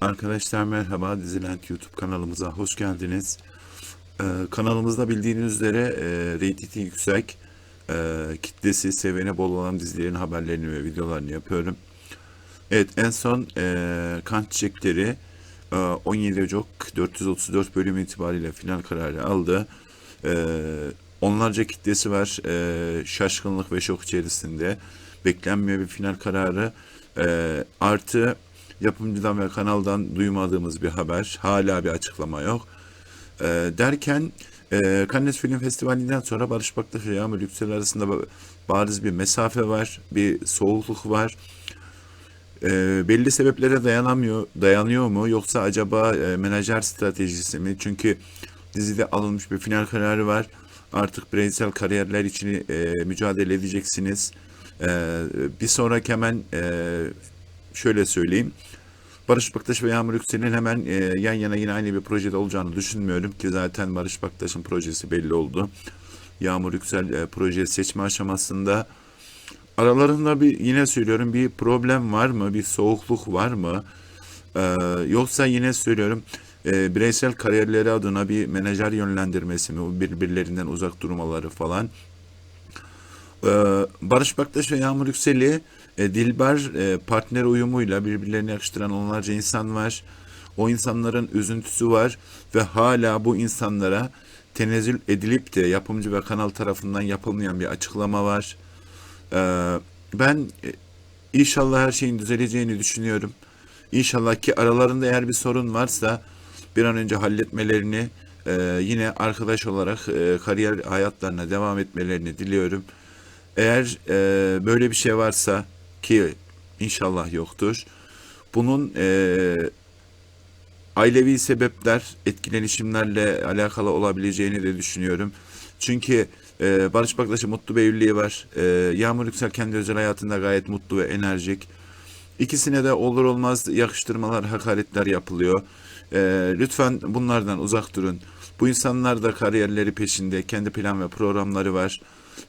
Arkadaşlar merhaba Diziland YouTube kanalımıza hoş geldiniz. Ee, kanalımızda bildiğiniz üzere e, reytingi yüksek, e, kitlesi seviyene bol olan dizilerin haberlerini ve videolarını yapıyorum. Evet en son e, kan çiçekleri e, 17 Ocak 434 bölüm itibariyle final kararı aldı. E, onlarca kitlesi var. E, şaşkınlık ve şok içerisinde. Beklenmeyen bir final kararı. E, artı yapımcıdan ve kanaldan duymadığımız bir haber. Hala bir açıklama yok. E, derken e, Cannes Film Festivali'nden sonra Barış Baktaş ve Yağmur Yüksel arasında ba- bariz bir mesafe var. Bir soğukluk var. E, belli sebeplere dayanamıyor, dayanıyor mu yoksa acaba e, menajer stratejisi mi? Çünkü dizide alınmış bir final kararı var. Artık bireysel kariyerler için e, mücadele edeceksiniz. E, bir sonraki hemen e, şöyle söyleyeyim. Barış Baktaş ve Yağmur Yüksel'in hemen e, yan yana yine aynı bir projede olacağını düşünmüyorum ki zaten Barış Baktaş'ın projesi belli oldu. Yağmur Yüksel e, proje seçme aşamasında aralarında bir yine söylüyorum bir problem var mı? Bir soğukluk var mı? Ee, yoksa yine söylüyorum e, bireysel kariyerleri adına bir menajer yönlendirmesi mi? Birbirlerinden uzak durmaları falan. Ee, Barış Baktaş ve Yağmur Yüksel'i e, Dilber e, partner uyumuyla birbirlerine yakıştıran onlarca insan var. O insanların üzüntüsü var ve hala bu insanlara tenezzül edilip de yapımcı ve kanal tarafından yapılmayan bir açıklama var. Ee, ben e, inşallah her şeyin düzeleceğini düşünüyorum. İnşallah ki aralarında eğer bir sorun varsa bir an önce halletmelerini e, yine arkadaş olarak e, kariyer hayatlarına devam etmelerini diliyorum. Eğer e, böyle bir şey varsa ki inşallah yoktur. Bunun e, ailevi sebepler, etkilenişimlerle alakalı olabileceğini de düşünüyorum. Çünkü e, Barış Baktaş'ın mutlu bir evliliği var. E, Yağmur Yüksel kendi özel hayatında gayet mutlu ve enerjik. İkisine de olur olmaz yakıştırmalar, hakaretler yapılıyor. E, lütfen bunlardan uzak durun. Bu insanlar da kariyerleri peşinde, kendi plan ve programları var.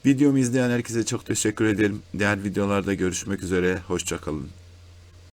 Videomu izleyen herkese çok teşekkür ederim. Diğer videolarda görüşmek üzere, hoşçakalın.